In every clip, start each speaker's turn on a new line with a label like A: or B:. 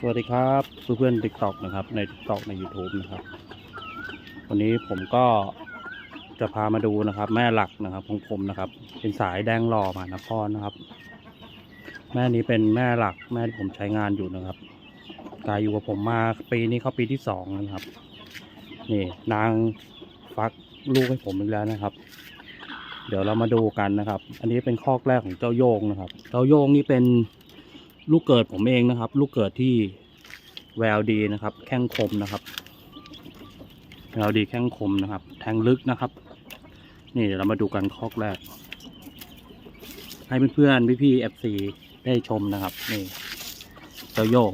A: สวัสดีครับเพื่อนๆติ๊กต็อกนะครับ ในติ๊กต็อกใน YouTube นะครับ วันนี้ผมก็จะพามาดูนะครับ แม่หลักนะครับของผมนะครับ เป็นสายแดงหล่อมหานครนะครับ แม่นี้เป็นแม่หลักแม่ที่ผมใช้งานอยู่นะครับกายอยู่กับผมมาปีนี้เข้าปีที่สองนะครับ นี่นางฟักลูกให้ผมอีกแล้วนะครับ เดี๋ยวเรามาดูกันนะครับ อันนี้เป็นคอกแรกของเจ้าโยงนะครับ เจ้าโยงนี่เป็น ลูกเกิดผมเองนะครับ ลูกเกิดที่แววดีนะครับ แข้งคมนะครับแววดีแข้งคมนะครับ แทงลึกนะครับ นี่เดี๋ยวเรามาดูกันคอกแรก ให้เพื่อนๆพี่ๆเอฟซีได้ชมนะครับ นี่เจ้าโยง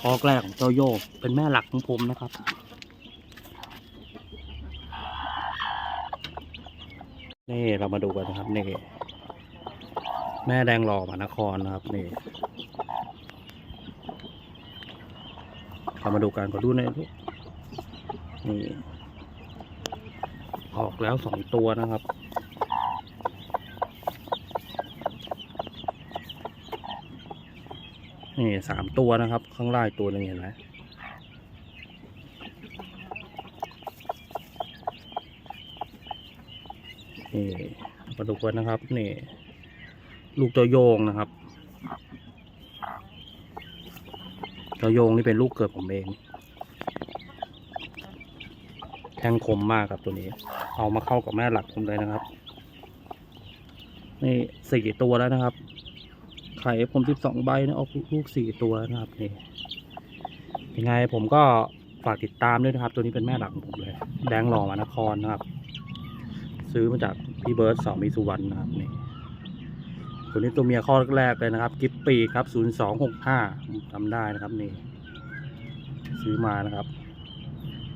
A: คอกแรกของเจ้าโยงเป็นแม่หลักของผมนะครับนี่เรามาดูกันนะครับนี่ แม่แดงหล่อมานครนะครับนี่เรามาดูกันขอดูหน่อยลูกนี่ออกแล้วสองตัวนะครับ นี่สามตัวนะครับ ข้างล่างตัวนึงเห็นไหมนี่มาดูกันนะครับ นี่ ลูกเจ้าโยงนะครับเจ้าโยงนี่เป็นลูกเกิดผมเอง แทงคมมากครับตัวนี้ เอามาเข้ากับแม่หลักผมเลยนะครับ นี่สี่ตัวแล้วนะครับ ไข่ผมสิบสองใบนะออกลูกสี่ตัวนะครับนี่ยังไงผมก็ฝากติดตามด้วยนะครับ ตัวนี้เป็นแม่หลักของผมเลย แดงหล่อมานครนะครับ ซื้อมาจากพี่เบิร์ดสองมีสุวรรณนะครับนี่ ตัวนี้ตัวเมียข้อแรกเลยนะครับ กิฟปีครับศูนย์สองหกห้าจำได้นะครับนี่ ซื้อมานะครับ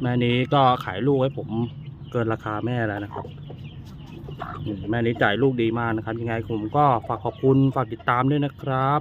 A: แม่นี้ก็ขายลูกให้ผมเกินราคาแม่แล้วนะครับแม่นี้จ่ายลูกดีมากนะครับ ยังไงผมก็ฝากขอบคุณฝากติดตามด้วยนะครับ